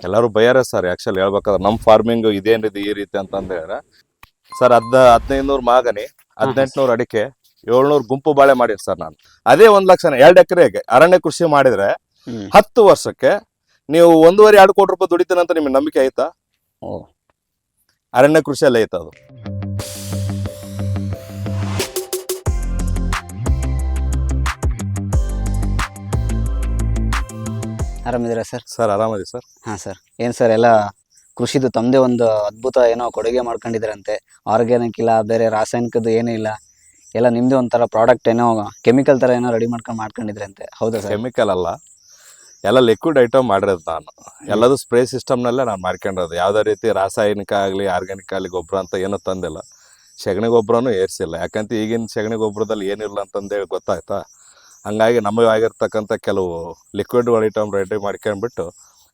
ಎಲ್ಲರೂ ಬೈಯಾರೆ sir actually ಹೇಳ್ಬೇಕಾದ್ರೆ ನಮ್ಮ ಫಾರ್ಮಿಂಗ್ ಇದೇನಿದೆ ಈ ರೀತಿ ಅಂತ ಹೇಳಿದ್ರೆ ಸರ್ ಹದ್ ಹದಿನೈದುನೂರು ಮಾಗನಿ ಹದಿನೆಂಟುನೂರು ಅಡಿಕೆ ಏಳ್ನೂರು ಗುಂಪು ಬಾಳೆ ಮಾಡಿರಿ ಸರ್ ನಾನು. ಅದೇ ಒಂದ್ ಲಕ್ಷ ಎರಡು ಎಕರೆಗೆ ಅರಣ್ಯ ಕೃಷಿ ಮಾಡಿದ್ರೆ. ಹತ್ತು ವರ್ಷಕ್ಕೆ ನೀವು ಒಂದೂವರೆ ಎರಡು ಕೋಟಿ ರೂಪಾಯಿ ದುಡಿತೀನಂತ ಅಂತ ನಿಮ್ಗೆ ನಂಬಿಕೆ ಆಯ್ತಾ ಅರಣ್ಯ ಕೃಷಿಯಲ್ಲಿ ಐತೆ ಅದು ಆರಾಮಿದ್ದೀರಾ ಸರ್? ಸರ್ ಆರಾಮದಿ ಸರ್. ಹಾಂ ಸರ್. ಏನು ಸರ್ ಎಲ್ಲ ಕೃಷಿದು ತಮ್ಮದೇ ಒಂದು ಅದ್ಭುತ ಏನೋ ಕೊಡುಗೆ ಮಾಡ್ಕೊಂಡಿದ್ದೀರಂತೆ ಆರ್ಗ್ಯಾನಿಕ್ ಇಲ್ಲ ಬೇರೆ ರಾಸಾಯನಿಕದ್ದು ಏನೂ ಇಲ್ಲ. ಎಲ್ಲ ನಿಮ್ಮದೇ ಒಂಥರ ಪ್ರಾಡಕ್ಟ್ ಏನೋ ಕೆಮಿಕಲ್ ಥರ ಏನೋ ರೆಡಿ ಮಾಡ್ಕೊಂಡು ಮಾಡ್ಕೊಂಡಿದ್ರಂತೆ. ಹೌದಾ ಸರ್? ಕೆಮಿಕಲ್ ಅಲ್ಲ. ಎಲ್ಲ ಲಿಕ್ವಿಡ್ ಐಟಮ್ ಮಾಡಿರೋದು ನಾನು. ಎಲ್ಲದು ಸ್ಪ್ರೇ ಸಿಸ್ಟಮ್ನಲ್ಲೇ ನಾನು ಮಾಡ್ಕೊಂಡಿರೋದು. ಯಾವುದೇ ರೀತಿ ರಾಸಾಯನಿಕ ಆಗಲಿ ಆರ್ಗ್ಯಾನಿಕ್ ಆಗಲಿ ಗೊಬ್ಬರ ಅಂತ ಏನೂ ತಂದಿಲ್ಲ. ಸಗಣಿ ಗೊಬ್ಬರನೂ ಏರ್ಸಿಲ್ಲ. ಯಾಕಂತ ಈಗಿನ ಸಗಣಿ ಗೊಬ್ಬರದಲ್ಲಿ ಏನಿಲ್ಲ ಅಂತಂದೇಳಿ ಗೊತ್ತಾಯ್ತಾ? ಹಂಗಾಗಿ ನಮಗೆ ಆಗಿರ್ತಕ್ಕಂಥ ಕೆಲವು ಲಿಕ್ವಿಡ್ ಐಟಮ್ ರೆಡಿ ಮಾಡ್ಕೊಂಡ್ಬಿಟ್ಟು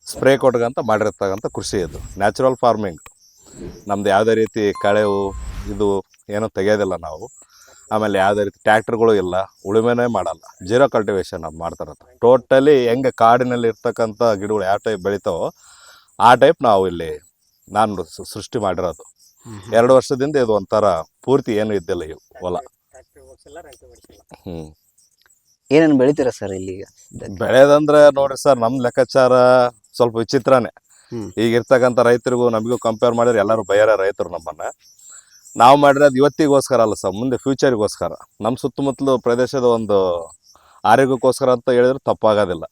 ಸ್ಪ್ರೇ ಕೊಟ್ಕಂತ ಮಾಡಿರ್ತಕ್ಕಂಥ ಕೃಷಿ ಇದು ನ್ಯಾಚುರಲ್ ಫಾರ್ಮಿಂಗ್ ನಮ್ದು ಯಾವುದೇ ರೀತಿ ಕಳೆವು ಇದು ಏನೂ ತೆಗೆಯೋದಿಲ್ಲ ನಾವು. ಆಮೇಲೆ ಯಾವುದೇ ರೀತಿ ಟ್ಯಾಕ್ಟ್ರ್ಗಳು ಇಲ್ಲ ಉಳುಮೆನೇ ಮಾಡಲ್ಲ. ಜೀರೋ ಕಲ್ಟಿವೇಷನ್ ಅದು ಮಾಡ್ತಾರತ್ತ ಟೋಟಲಿ ಹೆಂಗೆ ಕಾಡಿನಲ್ಲಿ ಇರ್ತಕ್ಕಂಥ ಗಿಡಗಳು ಯಾವ ಟೈಪ್ ಬೆಳಿತಾವೋ ಆ ಟೈಪ್ ನಾವು ಇಲ್ಲಿ ನಾನು ಸೃಷ್ಟಿ ಮಾಡಿರೋದು. ಎರಡು ವರ್ಷದಿಂದ ಇದು ಒಂಥರ ಪೂರ್ತಿ ಏನು ಇದ್ದಿಲ್ಲ ಇವು ಹೊಲ. ಹ್ಞೂ ಏನೇನು ಬೆಳಿತೀರ ಸರ್ ಇಲ್ಲಿ? ಈಗ ಬೆಳೆದಂದ್ರೆ ನೋಡ್ರಿ ಸರ್ ನಮ್ಮ ಲೆಕ್ಕಾಚಾರ ಸ್ವಲ್ಪ ವಿಚಿತ್ರನೇ. ಈಗ ಇರ್ತಕ್ಕಂಥ ರೈತರಿಗೂ ನಮಗೂ ಕಂಪೇರ್ ಮಾಡಿದ್ರೆ ಎಲ್ಲರೂ ಬಯರ ರೈತರು ನಮ್ಮನ್ನ. ನಾವು ಮಾಡಿರೋದು ಇವತ್ತಿಗೋಸ್ಕರ ಅಲ್ಲ ಸರ್ ಮುಂದೆ ಫ್ಯೂಚರಿಗೋಸ್ಕರ ನಮ್ಮ ಸುತ್ತಮುತ್ತಲು ಪ್ರದೇಶದ ಒಂದು ಆರೋಗ್ಯಕ್ಕೋಸ್ಕರ ಅಂತ ಹೇಳಿದ್ರೆ ತಪ್ಪಾಗೋದಿಲ್ಲ.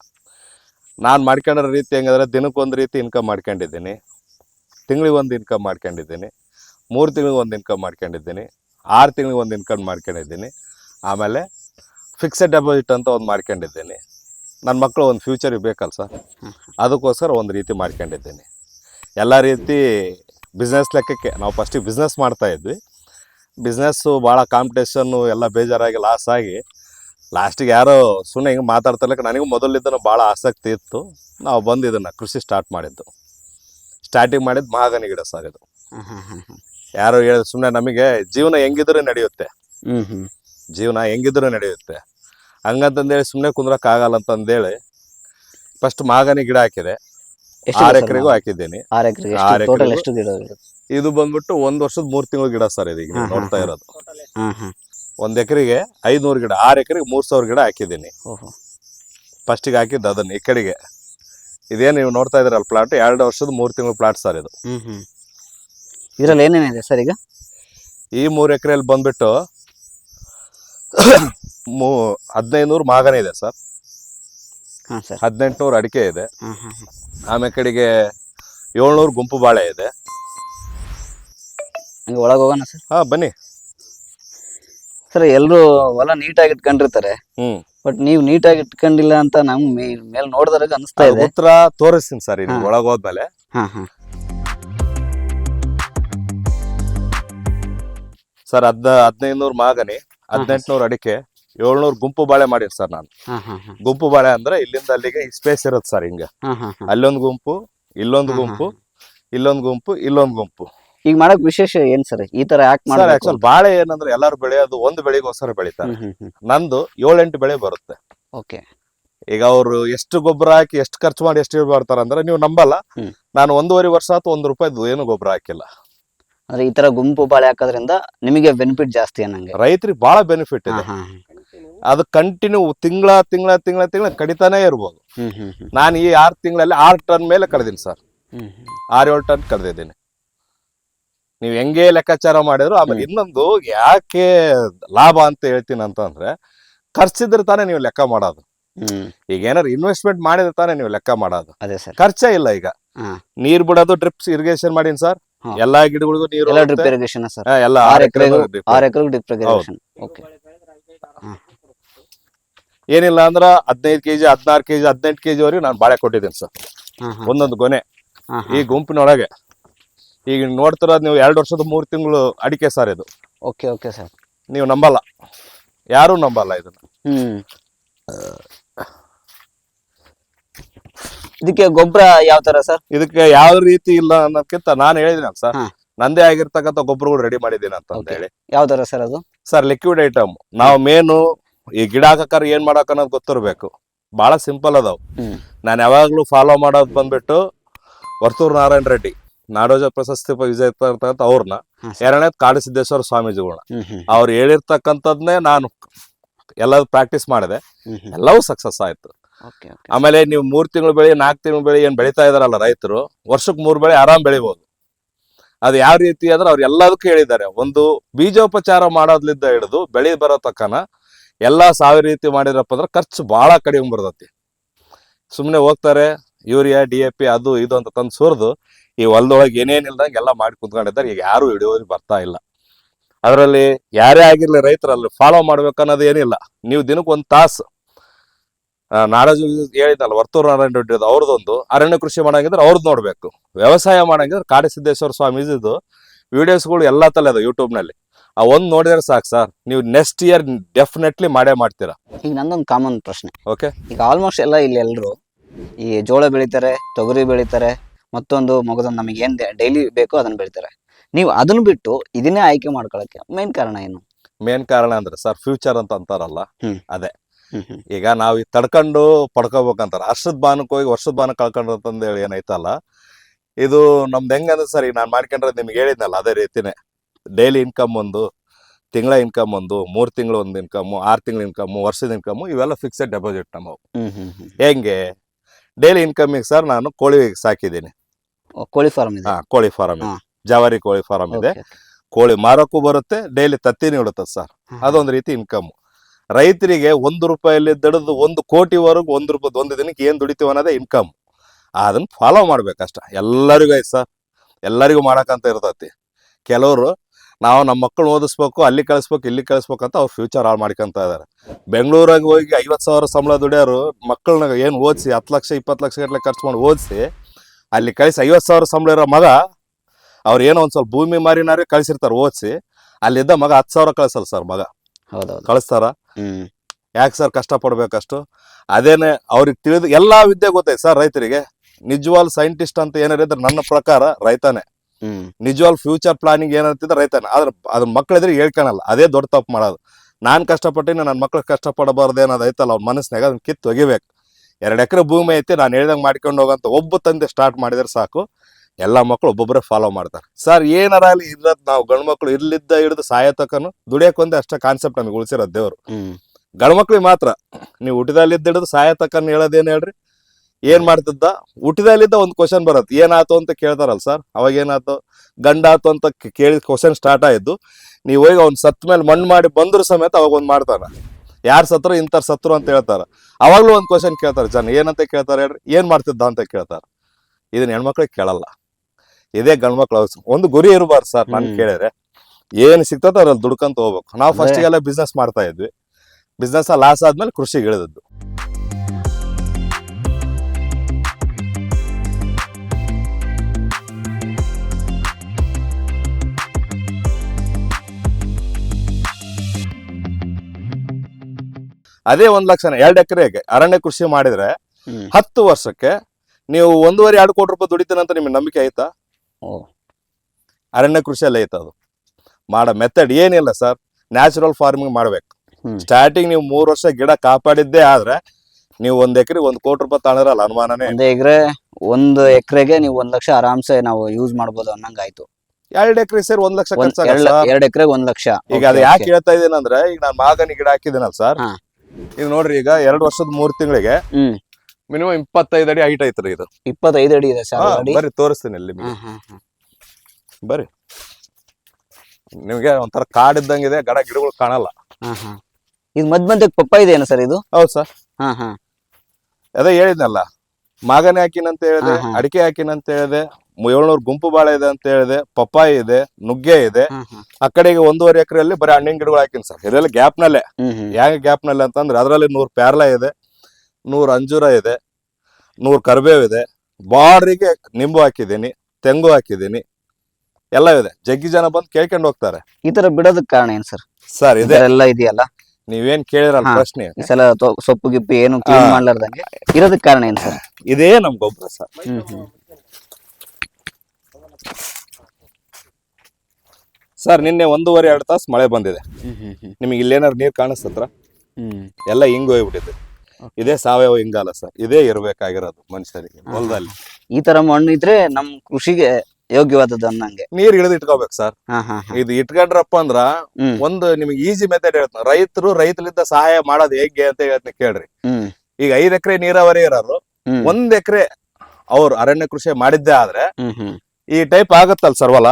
ನಾನು ಮಾಡ್ಕೊಂಡಿರೋ ರೀತಿ ಹೆಂಗಂದ್ರೆ ದಿನಕ್ಕೊಂದು ರೀತಿ ಇನ್ಕಮ್ ಮಾಡ್ಕೊಂಡಿದ್ದೀನಿ. ತಿಂಗಳಿಗೆ ಒಂದು ಇನ್ಕಮ್ ಮಾಡ್ಕೊಂಡಿದ್ದೀನಿ. ಮೂರು ತಿಂಗಳಿಗೆ ಒಂದು ಇನ್ಕಮ್ ಮಾಡ್ಕೊಂಡಿದ್ದೀನಿ. ಆರು ತಿಂಗಳಿಗೆ ಒಂದು ಇನ್ಕಮ್ ಮಾಡ್ಕೊಂಡಿದ್ದೀನಿ. ಆಮೇಲೆ ಫಿಕ್ಸೆಡ್ ಡೆಪಾಸಿಟ್ ಅಂತ ಒಂದು ಮಾಡ್ಕೊಂಡಿದ್ದೀನಿ. ನನ್ನ ಮಕ್ಕಳು ಒಂದು ಫ್ಯೂಚರ್ ಬೇಕಲ್ಲ ಸರ್ ಅದಕ್ಕೋಸ್ಕರ ಒಂದು ರೀತಿ ಮಾಡ್ಕೊಂಡಿದ್ದೀನಿ. ಎಲ್ಲ ರೀತಿ ಬಿಸ್ನೆಸ್ ಲೆಕ್ಕಕ್ಕೆ ನಾವು ಫಸ್ಟಿಗೆ ಬಿಸ್ನೆಸ್ ಮಾಡ್ತಾಯಿದ್ವಿ ಬಿಸ್ನೆಸ್ಸು ಭಾಳ ಕಾಂಪಿಟೇಷನ್ನು ಎಲ್ಲ ಬೇಜಾರಾಗಿ ಲಾಸ್ ಆಗಿ ಲಾಸ್ಟಿಗೆ ಯಾರೋ ಸುಮ್ಮನೆ ಹಿಂಗೆ ಮಾತಾಡ್ತಿರ್ಲಿಕ್ಕೆ ನನಗೂ ಮೊದಲಿದ್ದನೂ ಭಾಳ ಆಸಕ್ತಿ ಇತ್ತು. ನಾವು ಬಂದು ಇದನ್ನು ಕೃಷಿ ಸ್ಟಾರ್ಟ್ ಮಾಡಿದ್ದು. ಸ್ಟಾರ್ಟಿಂಗ್ ಮಾಡಿದ್ದು ಮಹಾಗನಿ ಗಿಡ ಸರ್ ಇದು. ಯಾರು ಹ್ಮ್ ಹ್ಮ್ ಹ್ಮ್. ಯಾರೋ ಹೇಳಿ ಸುಮ್ಮನೆ ನಮಗೆ ಜೀವನ ಹೆಂಗಿದ್ರೂ ನಡೆಯುತ್ತೆ. ಜೀವನ ಹೆಂಗಿದ್ರೂ ನಡೆಯುತ್ತೆ. ಹಂಗಂತಂದೇಳಿ ಸುಮ್ಮನೆ ಕುಂದ್ರಕ್ಕಾಗಲ್ಲ ಅಂತಂದೇಳಿ ಫಸ್ಟ್ ಮಾಗನಿ ಗಿಡ ಹಾಕಿದೆ. ಆರು ಎಕರೆಗೂ ಹಾಕಿದ್ದೀನಿ. ಆರು ಎಕರೆಗೆ ಆರು ಟೋಟಲ್ ಎಷ್ಟು ಗಿಡ ಇದೆ? ಇದು ಬಂದ್ಬಿಟ್ಟು ಒಂದು ವರ್ಷದ ಮೂರು ತಿಂಗಳು ಗಿಡ ಸರ್ ಇದೀಗ ನೀವು ನೋಡ್ತಾ ಇರೋದು. ಒಂದ್ ಎಕರೆಗೆ ಐದ್ನೂರು ಗಿಡ ಆರು ಎಕರೆಗೆ ಮೂರ್ ಸಾವಿರ ಗಿಡ ಹಾಕಿದ್ದೀನಿ. ಓಹೋ. ಫಸ್ಟಿಗೆ ಹಾಕಿದ್ದು ಅದನ್ನ ಈ ಕಡೆಗೆ. ಇದೇನು ನೀವು ನೋಡ್ತಾ ಇದ್ರಲ್ಲ ಪ್ಲಾಟ್ ಎರಡು ವರ್ಷದ ಮೂರ್ ತಿಂಗಳು ಪ್ಲಾಟ್ ಸರ್ ಇದು. ಹ್ಮ್ ಹ್ಮ್. ಇದ್ರಲ್ಲಿ ಏನೇನಿದೆ ಸರ್ ಈಗ? ಈ ಮೂರ್ ಎಕರೆಯಲ್ಲಿ ಬಂದ್ಬಿಟ್ಟು ಮೂ ಹದಿನೈದು ಮಾಗನೇ ಇದೆ ಸರ್. ಹಾಂ ಸರ್. ಹದಿನೆಂಟುನೂರು ಅಡಿಕೆ ಇದೆ. ಹಾಂ ಹಾಂ ಹಾಂ. ಆಮೇಲೆ ಕಡೆಗೆ ಏಳ್ನೂರು ಗುಂಪು ಬಾಳೆ ಇದೆ. ಹಂಗೆ ಒಳಗೆ ಹೋಗೋಣ ಸರ್? ಹಾ ಬನ್ನಿ. ಸರ್ ಎಲ್ಲರೂ ಹೊಲ ನೀಟಾಗಿ ಇಟ್ಕೊಂಡಿರ್ತಾರೆ. ಹ್ಮ್. ಬಟ್ ನೀವು ನೀಟಾಗಿ ಇಟ್ಕೊಂಡಿಲ್ಲ ಅಂತ ನಮ್ಗೆ ಮೇಲೆ ನೋಡಿದಾಗ ಅನಿಸ್ತಾ ಇದೆ. ಉತ್ತರ ತೋರಿಸ್ತೀನಿ ಸರ್ ಇಲ್ಲಿ. ಒಳಗೆ ಹೋದ್ಮೇಲೆ. ಹಾ ಹಾ. ಸರ್ ಹದ್ ಹದಿನೈದುನೂರು ಮಾಗನಿ. ಹದಿನೆಂಟುನೂರು ಅಡಿಕೆ ಏಳ್ನೂರು ಗುಂಪು ಬಾಳೆ ಮಾಡಿರ್ ಸರ್ ನಾನು. ಗುಂಪು ಬಾಳೆ ಅಂದ್ರೆ ಇಲ್ಲಿಂದ ಅಲ್ಲಿಗೆ ಸ್ಪೇಸ್ ಇರುತ್ತೆ ಸರ್ ಹಿಂಗ. ಅಲ್ಲೊಂದು ಗುಂಪು ಇಲ್ಲೊಂದು ಗುಂಪು ಇಲ್ಲೊಂದು ಗುಂಪು ಇಲ್ಲೊಂದು ಗುಂಪು. ಈಗ ಮಾಡಕ್ ವಿಶೇಷ ಏನ್ ಸರ್ ಈ ತರ ಯಾಕೆ ಬಾಳೆ ಏನಂದ್ರೆ ಎಲ್ಲಾರು ಬೆಳೆಯೋದು ಒಂದು ಬೆಳೆಗೋಸ್ಕರ ಬೆಳಿತಾರೆ. ನಂದು ಏಳೆಂಟು ಬೆಳೆ ಬರುತ್ತೆ. ಓಕೆ. ಈಗ ಅವ್ರು ಎಷ್ಟು ಗೊಬ್ಬರ ಹಾಕಿ ಎಷ್ಟು ಖರ್ಚು ಮಾಡಿ ಎಷ್ಟು ಬರ್ತಾರ ಅಂದ್ರೆ ನೀವು ನಂಬಲ್ಲ. ನಾನು ಒಂದೂವರೆ ವರ್ಷ ಆತು ಒಂದು ರೂಪಾಯಿ ಏನು ಗೊಬ್ಬರ ಹಾಕಿಲ್ಲ. ಅಂದ್ರೆ ಈ ತರ ಗುಂಪು ಬಾಳೆ ಹಾಕೋದ್ರಿಂದ ನಿಮಗೆ ಬೆನಿಫಿಟ್ ಜಾಸ್ತಿ ಅನ್ನಂಗೆ. ರೈತರಿಗೆ ಬಹಳ ಬೆನಿಫಿಟ್ ಇದೆ. ಹಾ. ಅದು ಕಂಟಿನ್ಯೂ ತಿಂಗಳ ತಿಂಗಳ ತಿಂಗಳ ತಿಂಗಳ ಕಡಿತಾನೆ ಇರ್ಬೋದು. ಹ್ಮ್ ಹ್ಮ್ ಹ್ಮ್. ನಾನು ಈ ಆರು ತಿಂಗಳಲ್ಲಿ ಆರು ಟನ್ ಮೇಲೆ ಕಳೆದೀನಿ ಸರ್. ಹ್ಮ್ ಹ್ಮ್. ಆರು ಏಳು ಟನ್ ಕಳೆದಿದ್ದೀನಿ ನೀವು ಹೆಂಗೆ ಲೆಕ್ಕಾಚಾರ ಮಾಡಿದ್ರು ಆಮೇಲೆ. ಇನ್ನೊಂದು ಯಾಕೆ ಲಾಭ ಅಂತ ಹೇಳ್ತೀನಿ ಅಂತಂದ್ರೆ ಖರ್ಚಿದ್ರೆ ತಾನೇ ನೀವು ಲೆಕ್ಕ ಮಾಡೋದು. ಹ್ಮ್. ಈಗ ಏನಾರು ಇನ್ವೆಸ್ಟ್ಮೆಂಟ್ ಮಾಡಿದ್ರೆ ತಾನೇ ನೀವು ಲೆಕ್ಕ ಮಾಡೋದು. ಅದೇ ಸರ್. ಖರ್ಚೇ ಇಲ್ಲ ಈಗ. ಹಾ. ನೀರ್ ಬಿಡೋದು ಡ್ರಿಪ್ಸ್ ಇರಿಗೇಷನ್ ಮಾಡೀನಿ ಸರ್. ಎಲ್ಲಾ ಗಿಡಗಳಿಗೂ ನೀರು ಎಲ್ಲ. Drip irrigation sir. ಎಲ್ಲ ಆರು ಎಕರೆ ಎಕರೆಗೂ. ಆರು ಎಕರೆಗೂ ಡ್ರಿಪ್ ಇರಿಗೇಷನ್ ಓಕೆ ಏನಿಲ್ಲ ಅಂದ್ರ ಹದಿನೈದು ಕೆಜಿ ಹದಿನಾರು ಕೆಜಿ ಹದಿನೆಂಟು ಕೆಜಿ ವರೆಗೂ ನಾನು ಬಾಳೆ ಕೊಟ್ಟಿದ್ದೀನಿ ಸರ್. ಒಂದೊಂದು ಗೊನೆ. ಈ ಗುಂಪಿನೊಳಗೆ. ಈಗ ನೋಡ್ತಿರೋದು ನೀವು ಎರಡು ವರ್ಷದ ಮೂರು ತಿಂಗಳು ಅಡಿಕೆ ಸರ್ ಇದು. ಓಕೆ ಓಕೆ ಸರ್ ನೀವು ನಂಬಲ್ಲ. ಯಾರು ನಂಬಲ್ಲ ಇದನ್ನ. ಹ್ಮ್. ಇದಕ್ಕೆ ಗೊಬ್ಬರ ಯಾವ ತರ ಸರ್? ಇದಕ್ಕೆ ಯಾವ ರೀತಿ ಇಲ್ಲ ಅನ್ನೋದಕ್ಕಿಂತ ನಾನು ಹೇಳಿದೀನಿ ಸರ್. ಹಾ. ನಂದೇ ಆಗಿರ್ತಕ್ಕಂಥ ಗೊಬ್ಬರಗಳು ರೆಡಿ ಮಾಡಿದ್ದೀನಿ ಅಂತ ಅಂತ ಹೇಳಿ. ಯಾವ ತರ ಸರ್ ಅದು? ಸರ್ ಲಿಕ್ವಿಡ್ ಐಟಮ್ ನಾವು ಮೇನು ಈ ಗಿಡ ಹಾಕಕ್ಕಾರ ಏನ್ ಮಾಡಕ್ ಅನ್ನೋದು ಗೊತ್ತಿರ್ಬೇಕು. ಬಹಳ ಸಿಂಪಲ್ ಅದಾವ್. ಹ್ಮ್. ನಾನು ಯಾವಾಗ್ಲೂ ಫಾಲೋ ಮಾಡೋದು ಬಂದ್ಬಿಟ್ಟು ವರ್ತೂರ್ ನಾರಾಯಣ ರೆಡ್ಡಿ ನಾಡೋಜ ಪ್ರಶಸ್ತಿ ವಿಜಯ ವಿಜೇತ ಇರ್ತಕ್ಕಂಥ ಅವ್ರನ್ನ ಹಾ, ಸರ್. ಎರಡನೇದು ಕಾಡಸಿದ್ದೇಶ್ವರ ಸ್ವಾಮೀಜಿಗಳನ್ನ ಹ್ಮ್ ಹ್ಮ್. ಅವ್ರು ಹೇಳಿರ್ತಕ್ಕಂಥದ್ನೇ ನಾನು ಎಲ್ಲ ಪ್ರಾಕ್ಟೀಸ್ ಮಾಡಿದೆ. ಹ್ಮ್ ಹ್ಮ್. ಎಲ್ಲವೂ ಸಕ್ಸಸ್ ಆಯ್ತು. ಆಮೇಲೆ ನೀವು ಮೂರ್ ತಿಂಗಳ ಬೆಳೆ ನಾಲ್ಕು ತಿಂಗಳ ಬೆಳೆ ಏನ್ ಬೆಳೀತಾ ಇದಾರಲ್ಲ ರೈತರು ವರ್ಷಕ್ಕೆ ಮೂರ್ ಬೆಳೆ ಆರಾಮ್ ಬೆಳಿಬಹುದು ಅದು ಯಾವ ರೀತಿ ಅಂದ್ರೆ ಅವ್ರು ಎಲ್ಲದಕ್ಕೂ ಹೇಳಿದ್ದಾರೆ, ಒಂದು ಬೀಜೋಪಚಾರ ಮಾಡೋದ್ಲಿಂದ ಹಿಡಿದು ಬೆಳೆ ಬರೋ ತಕ್ಕನ ಎಲ್ಲಾ ಸಾವಿರ ರೀತಿ ಮಾಡಿದ್ರಪ್ಪ ಅಂದ್ರೆ ಖರ್ಚು ಬಹಳ ಕಡಿಮೆ ಬರ್ತತಿ. ಸುಮ್ಮನೆ ಹೋಗ್ತಾರೆ, ಯೂರಿಯಾ, ಡಿ ಎ ಪಿ ಅದು ಇದು ಅಂತ ತಂದು ಸುರಿದು ಈ ಹೊಲದೊಳಗೆ ಏನೇನಿಲ್ದಂಗೆ ಎಲ್ಲ ಮಾಡಿ ಕುತ್ಕೊಂಡಿದ್ದಾರೆ, ಈಗ ಯಾರು ಹಿಡಿಯೋರಿ ಬರ್ತಾ ಇಲ್ಲ. ಅದರಲ್ಲಿ ಯಾರೇ ಆಗಿರ್ಲಿ ರೈತರಲ್ಲಿ ಫಾಲೋ ಮಾಡ್ಬೇಕನ್ನೋದು ಏನಿಲ್ಲ, ನೀವು ದಿನಕ್ಕೆ ಒಂದು ತಾಸು ನಾಡೋಜು ಹೇಳಿದ್ನಲ್ಲ ವರ್ತೂರು ನಾರಾಯಣ ರೆಡ್ಡಿ ಅವ್ರದ್ದೊಂದು. ಅರಣ್ಯ ಕೃಷಿ ಮಾಡಂಗಿದ್ರೆ ಅವ್ರದ್ದು ನೋಡ್ಬೇಕು. ವ್ಯವಸಾಯ ಮಾಡಂಗಿದ್ರೆ ಕಾಡಸಿದ್ದೇಶ್ವರ ಸ್ವಾಮೀಜಿದು ವಿಡಿಯೋಸ್ಗಳು ಎಲ್ಲಾ ತಲೆ ಅದ ಯೂಟ್ಯೂಬ್ನಲ್ಲಿ ಆ ಒಂದ್ ನೋಡಿದ್ರೆ ಸಾಕು ಸರ್ ನೀವು ನೆಕ್ಸ್ಟ್ ಇಯರ್ ಡೆಫಿನೆಟ್ಲಿ ಮಾಡೇ ಮಾಡ್ತೀರಾ. ಈಗ ನಂದೊಂದು ಕಾಮನ್ ಪ್ರಶ್ನೆ. ಓಕೆ ಈಗ ಆಲ್ಮೋಸ್ಟ್ ಎಲ್ಲ ಇಲ್ಲಿ ಎಲ್ಲರೂ ಈ ಜೋಳ ಬೆಳಿತಾರೆ ತೊಗರಿ ಬೆಳಿತಾರೆ ಮತ್ತೊಂದು ಮಗದೊಂದು ನಮಗೆ ಏನ್ ಡೈಲಿ ಬೇಕೋ ಅದನ್ನ ಬೆಳಿತಾರೆ. ನೀವು ಅದನ್ನ ಬಿಟ್ಟು ಇದನ್ನೇ ಆಯ್ಕೆ ಮಾಡ್ಕೊಳಕ್ಕೆ ಮೇನ್ ಕಾರಣ ಏನು? ಮೇನ್ ಕಾರಣ ಅಂದ್ರೆ ಸರ್ ಫ್ಯೂಚರ್ ಅಂತ ಅಂತಾರಲ್ಲ. ಹ್ಮ್. ಅದೇ. ಈಗ ನಾವು ಈ ತಡ್ಕೊಂಡು ಪಡ್ಕೋಬೇಕಂತಾರ. ವರ್ಷದ ಬಾನಕ್ಕೆ ಹೋಗಿ ವರ್ಷದ ಬಾನ ಕಳ್ಕೊಂಡ್ರಂತಂದು ಹೇಳಿ ಏನೈತಲ್ಲ ಇದು ನಮ್ದು ಹೆಂಗಂದ್ರೆ ಸರ್ ಈಗ ನಾನು ಮಾಡ್ಕೊಂಡ್ರೆ ನಿಮ್ಗೆ ಹೇಳಿದ್ನಲ್ಲ ಅದೇ ರೀತಿನೇ. ಡೈಲಿ ಇನ್ಕಮ್ ಒಂದು ತಿಂಗಳ ಇನ್ಕಮ್ ಒಂದು ಮೂರು ತಿಂಗಳ ಒಂದು ಇನ್ಕಮ್ ಆರು ತಿಂಗಳ ಇನ್ಕಮ್ ವರ್ಷದ ಇನ್ಕಮ್ ಇವೆಲ್ಲ ಫಿಕ್ಸೆಡ್ ಡೆಪಾಸಿಟ್ ನಮ್ಮ ಹೆಂಗೆ ಡೈಲಿ ಇನ್ಕಮಿಗೆ ಸರ್ ನಾನು ಕೋಳಿ ಸಾಕಿದ್ದೀನಿ. ಕೋಳಿ ಫಾರಮ್ ಇದೆ? ಹಾ ಕೋಳಿ ಫಾರಮ್. ಜವಾರಿ ಕೋಳಿ ಫಾರಮ್ ಇದೆ. ಕೋಳಿ ಮಾರೋಕ್ಕೂ ಬರುತ್ತೆ ಡೈಲಿ ತತ್ತಿ ನೀಡುತ್ತೆ ಸರ್. ಅದೊಂದು ರೀತಿ ಇನ್ಕಮ್. ರೈತರಿಗೆ ಒಂದು ರೂಪಾಯಲ್ಲಿ ದಡದು ಒಂದು ಕೋಟಿವರೆಗೂ ಒಂದು ರೂಪಾಯಿ ಒಂದು ದಿನಕ್ಕೆ ಏನು ದುಡಿತೀವಿ ಅನ್ನೋದೇ ಇನ್ಕಮ್ ಅದನ್ನ ಫಾಲೋ ಮಾಡ್ಬೇಕಷ್ಟ. ಎಲ್ಲರಿಗೂ ಐತೆ ಸರ್ ಎಲ್ಲರಿಗೂ ಮಾಡೋಕ್ಕಂತ ಇರ್ತೈತಿ. ಕೆಲವರು ನಾವು ನಮ್ಮ ಮಕ್ಕಳು ಓದಿಸ್ಬೇಕು, ಅಲ್ಲಿ ಕಳಿಸ್ಬೇಕು, ಇಲ್ಲಿ ಕಳಿಸ್ಬೇಕು ಅಂತ ಅವ್ರು ಫ್ಯೂಚರ್ ಹಾಳು ಮಾಡ್ಕೊಂತ ಇದ್ದಾರೆ ಬೆಂಗಳೂರಾಗ ಹೋಗಿ ಐವತ್ತು ಸಾವಿರ ಸಂಬಳ ದುಡಿಯೋರು ಮಕ್ಕಳನ್ನ ಏನು ಓದಿಸಿ, ಹತ್ತು ಲಕ್ಷ, ಇಪ್ಪತ್ತು ಲಕ್ಷ ಗಟ್ಟಲೆ ಖರ್ಚು ಮಾಡಿ ಓದಿಸಿ, ಅಲ್ಲಿ ಕಳಿಸಿ ಐವತ್ತು ಸಾವಿರ ಸಂಬಳ ಇರೋ ಮಗ, ಅವ್ರು ಏನೋ ಒಂದು ಸ್ವಲ್ಪ ಭೂಮಿ ಮಾರಿನಾರೇ ಕಳಿಸಿರ್ತಾರೆ ಓದಿಸಿ, ಅಲ್ಲಿದ್ದ ಮಗ ಹತ್ತು ಸಾವಿರ ಕಳಿಸಲ್ಲ ಸರ್ ಮಗ. ಹೌದೌದು. ಕಳಿಸ್ತಾರ? ಹ್ಮ್. ಯಾಕೆ ಸರ್ ಕಷ್ಟ ಪಡ್ಬೇಕಷ್ಟು? ಅದೇನೆ ಅವ್ರಿಗೆ ತಿಳಿದು ಎಲ್ಲಾ ವಿದ್ಯೆ ಗೊತ್ತೈತೆ ಸರ್ ರೈತರಿಗೆ. ನಿಜವಾಲ್ ಸೈಂಟಿಸ್ಟ್ ಅಂತ ಏನಾರಿದ್ರೆ ನನ್ನ ಪ್ರಕಾರ ರೈತನೇ. ನಿಜವಾಲ್ ಫ್ಯೂಚರ್ ಪ್ಲಾನಿಂಗ್ ಏನಂತಿದ್ರೆ ರೈತಾನೆ. ಆದ್ರೆ ಅದ್ರ ಮಕ್ಳಿದ್ರೆ ಹೇಳ್ಕೊಳಲ್ಲ ಅದೇ ದೊಡ್ಡ ತಪ್ಪು ಮಾಡೋದು. ನಾನ್ ಕಷ್ಟಪಟ್ಟಿನ ನನ್ನ ಮಕ್ಳು ಕಷ್ಟಪಡಬಾರ್ದು ಅನ್ನೋದು ಐತಲ್ಲ ಅವ್ರ ಮನಸ್ಸಿನಾಗ ಅದನ್ನ ಕಿತ್ತು ಒಗಿಬೇಕು. ಎರಡು ಎಕರೆ ಭೂಮಿ ಐತಿ ನಾನು ಹೇಳ್ದಂಗೆ ಮಾಡ್ಕೊಂಡು ಹೋಗಂತ ಒಬ್ಬ ತಂದೆ ಸ್ಟಾರ್ಟ್ ಮಾಡಿದ್ರೆ ಸಾಕು. ಎಲ್ಲ ಮಕ್ಕಳು ಒಬ್ಬೊಬ್ಬರೇ ಫಾಲೋ ಮಾಡ್ತಾರೆ. ಸರ್ ಏನಾರ ಅಲ್ಲಿ ಇರೋದು ನಾವು ಗಂಡು ಮಕ್ಳು ಇರ್ಲಿದ್ದ ಹಿಡಿದು ಸಾಯತಕ್ಕನು ದುಡಿಯೋಕೊಂದೇ ಅಷ್ಟ ಕಾನ್ಸೆಪ್ಟ್ ನಮಗೆ ಉಳಿಸಿರೋದು ದೇವ್ರು. ಗಂಡ್ಮಕ್ಳಿಗೆ ಮಾತ್ರ ನೀವು ಹುಟ್ಟಿದಲ್ಲಿದ್ದ ಹಿಡಿದು ಸಾಯತಕನ್ ಹೇಳೋದೇನು ಹೇಳ್ರಿ? ಏನ್ ಮಾಡ್ತಿದ್ದ? ಹುಟ್ಟಿದಲ್ಲಿದ್ದ ಒಂದು ಕ್ವಶನ್ ಬರುತ್ತೆ. ಏನಾಯ್ತು ಅಂತ ಕೇಳ್ತಾರಲ್ಲ ಸರ್ ಅವಾಗ ಏನಾಯ್ತು? ಗಂಡಾತು ಅಂತ ಕೇಳಿದ ಕೇಳಿ ಕ್ವಶನ್ ಸ್ಟಾರ್ಟ್ ಆಯ್ತು ನೀವು ಹೋಗಿ ಅವ್ನು ಸತ್ ಮೇಲೆ ಮಣ್ಣು ಮಾಡಿ ಬಂದ್ರು ಸಮೇತ ಅವಾಗ ಒಂದ್ ಮಾಡ್ತಾನ. ಯಾರ್ ಸತ್ರು ಇಂಥರ್ ಸತ್ರು ಅಂತ ಹೇಳ್ತಾರ. ಅವಾಗ್ಲೂ ಒಂದ್ ಕ್ವಶನ್ ಕೇಳ್ತಾರೆ. ಜನ ಏನಂತ ಕೇಳ್ತಾರೆ ಹೇಳ್ರಿ? ಏನ್ ಮಾಡ್ತಿದ್ದ ಅಂತ ಕೇಳ್ತಾರ. ಇದನ್ನ ಹೆಣ್ಮಕ್ಳಿಗೆ ಕೇಳಲ್ಲ. ಇದೇ ಗಂಡ್ಮಕ್ಳು ಮಕ್ಳ ಒಂದು ಗುರಿ ಇರಬಾರ್ದು ಸರ್ ನಾನು. ಕೇಳಿದ್ರೆ. ಏನ್ ಸಿಗ್ತದ ಅದ್ರಲ್ಲಿ ದುಡ್ಕಂತ ಹೋಗ್ಬೇಕು. ನಾವು. ಫಸ್ಟ್ ಎಲ್ಲ ಬಿಸ್ನೆಸ್ ಮಾಡ್ತಾ ಇದ್ವಿ. ಬಿಸ್ನೆಸ್ ಲಾಸ್ ಆದ್ಮೇಲೆ ಕೃಷಿಗೆ ಇಳಿದದ್ದು. ಅದೇ ಒಂದ್ ಲಕ್ಷ ಎರಡು ಎಕರೆಗೆ ಅರಣ್ಯ ಕೃಷಿ ಮಾಡಿದ್ರೆ ಹತ್ತು ವರ್ಷಕ್ಕೆ ನೀವು ಒಂದೂವರೆ ಎರಡು ಕೋಟಿ ರೂಪಾಯಿ ದುಡಿತೀನಂತ ನಿಮ್ಗೆ ನಂಬಿಕೆ ಆಯ್ತಾ? ಅರಣ್ಯ ಕೃಷಿಯಲ್ಲಿ ಐತೆ ಅದು. ಮಾಡೋ ಮೆಥಡ್ ಏನಿಲ್ಲ ಸರ್. ನ್ಯಾಚುರಲ್ ಫಾರ್ಮಿಂಗ್ ಮಾಡ್ಬೇಕು. ಸ್ಟಾರ್ಟಿಂಗ್ ನೀವು ಮೂರು ವರ್ಷ ಗಿಡ ಕಾಪಾಡಿದ್ದೇ ಆದ್ರೆ ನೀವು ಒಂದ್ ಎಕರೆ ಒಂದ್ ಕೋಟಿ ರೂಪಾಯಿ ತಗೊಂಡ್ರಲ್ಲ ಅನುಮಾನನೇ. ಒಂದ್ ಎಕರೆ ಒಂದು ಎಕರೆಗೆ ನೀವು ಒಂದ್ ಲಕ್ಷ ಆರಾಮ್ಸೆ ನಾವು ಯೂಸ್ ಮಾಡ್ಬೋದು ಅನ್ನಂಗ್ ಆಯ್ತು. ಎರಡ್ ಎಕರೆ ಸೇರಿ ಒಂದ್ ಲಕ್ಷ ಎರಡ್ ಎಕರೆ ಎಕರೆಗೆ ಒಂದ್ ಲಕ್ಷ. ಈಗ ಅದು ಯಾಕೆ ಹೇಳ್ತಾ ಇದೀನಂದ್ರೆ ಈಗ ನಾನು ಮಾಗನಿ ಗಿಡ ಹಾಕಿದ್ದೀನಲ್ಲ ಸರ್. ಹಾ. ಈಗ ನೋಡ್ರಿ ಈಗ ಎರಡು ವರ್ಷದ ಮೂರ್ ತಿಂಗಳಿಗೆ ಹ್ಮ್ ಮಿನಿಮಮ್ ಇಪ್ಪತ್ತೈದು ಅಡಿ ಹೈಟ್ ಐತ್ರಿ ಇದು. ಇಪ್ಪತ್ತೈದು ಅಡಿ ಇದೆ ಸರ್ ಹಾ, ಬರ್ರಿ ತೋರಿಸ್ತೀನಿ ಇಲ್ಲಿ ನಿಮ್ಗೆ. ಬರ್ರಿ. ನಿಮ್ಗೆ ಒಂಥರ ಕಾಡ್ ಇದ್ದಂಗಿದೆ ಗಡ ಗಿಡಗಳು ಕಾಣಲ್ಲ. ಇದು ಮಧ್ಯ ಮಧ್ಯಕ್ಕೆ ಪಪ್ಪ ಇದೆ ಏನು ಸರ್ ಇದು? ಹೌದು ಸರ್ ಹಾ ಹಾ ಅದೇ ಹೇಳಿದ್ನಲ್ಲ ಮಾಗನೆ ಹಾಕಿನಂತ ಹೇಳಿದೆ ಹಾ, ಹಾ. ಅಡಿಕೆ ಹಾಕಿನಂತ ಹೇಳಿದೆ ಏಳ್ನೂರು ಗುಂಪು ಬಾಳೆ ಇದೆ ಅಂತ ಹೇಳಿದೆ ಪಪ್ಪಾಯಿ ಇದೆ ನುಗ್ಗೆ ಇದೆ. ಹಾ, ಹಾ. ಆ ಕಡೆಗೆ ಒಂದೂವರೆ ಎಕರೆಯಲ್ಲಿ ಬರೀ ಹಣ್ಣಿನ ಗಿಡಗಳು ಹಾಕಿನ ಸರ್ ಇದೆಲ್ಲ ಗ್ಯಾಪ್ ನಲ್ಲೇ ಹ್ಮ್ ಹ್ಮ್. ಯಾಕೆ ಗ್ಯಾಪ್ನಲ್ಲಿ ಅಂತಂದ್ರೆ ಅದರಲ್ಲಿ ನೂರು ಪ್ಯಾರ್ಲ ಇದೆ. ನೂರು ಅಂಜೂರ ಇದೆ ನೂರು ಕರಿಬೇವಿದೆ ಬಾರ್ಡ್ರಿಗೆ ನಿಂಬು ಹಾಕಿದ್ದೀನಿ ತೆಂಗು ಹಾಕಿದ್ದೀನಿ ಎಲ್ಲ ಇದೆ. ಜಗ್ಗಿ ಜನ ಬಂದು ಕೇಳ್ಕೊಂಡು ಹೋಗ್ತಾರೆ. ಈ ತರ ಬಿಡೋದಕ್ಕೆ ಕಾರಣ ಏನ್ ಸರ್? ಸರ್ ಇದೆ. ಎಲ್ಲ ಇದೆಯಲ್ಲ? ನೀವೇನ್ ಕೇಳಿರಲ್ಲ ಪ್ರಶ್ನೆ. ಈ ಸಲ ತೊ- ಸೊಪ್ಪು ಗಿಪ್ಪು ಏನು ಕ್ಲೀನ್. ಮಾಡ್ಲಾರ್ದಂಗೆ ಇರೋದಕ್ಕೆ ಕಾರಣ ಏನ್ ಸರ್? ಇದೇ ನಮ್ ಗೊಬ್ಬರ ಸರ್. ಸರ್ ನಿನ್ನೆ ಒಂದೂವರೆ ಎರಡು ತಾಸು ಮಳೆ ಬಂದಿದೆ. ನಿಮಗೆ ಇಲ್ಲೇನಾದ್ರು ನೀರು ಕಾಣಿಸ್ತತ್ರ ಹ್ಮ್. ಎಲ್ಲ ಹಿಂಗ್ ಹೋಗ್ಬಿಟ್ಟಿದೆ. ಇದೇ ಸಾವಯವ ಇಂಗಾಲ ಸರ್. ಇದೇ ಇರಬೇಕಾಗಿರೋದು ಮನುಷ್ಯರಿಗೆ ಹೊಲದಲ್ಲಿ. ಈ ತರ ಮಣ್ಣು ಇದ್ರೆ ನಮ್ ಕೃಷಿಗೆ ಯೋಗ್ಯವಾದದ್ದು ಅನ್ನಂಗೆ. ನೀರ್ ಹಿಡಿದು ಇಟ್ಕೋಬೇಕು ಸರ್. ಇದು ಇಟ್ಕೊಂಡ್ರಪ್ಪ ಅಂದ್ರ ಒಂದು ನಿಮ್ಗೆ ಈಸಿ ಮೆಥಡ್ ಹೇಳ್ತಾನೆ. ರೈತರು ರೈತರಿಂದ ಸಹಾಯ ಮಾಡೋದು ಹೇಗೆ ಅಂತ ಹೇಳ್ತೀನಿ ಕೇಳ್ರಿ. ಈಗ ಐದ್ ಎಕರೆ ನೀರಾವರಿ ಇರೋರು ಒಂದ್ ಎಕರೆ ಅವ್ರು ಅರಣ್ಯ ಕೃಷಿ ಮಾಡಿದ್ದೆ ಆದ್ರೆ ಈ ಟೈಪ್ ಆಗತ್ತಲ್ಲ ಸರ್ ಹೊಲ?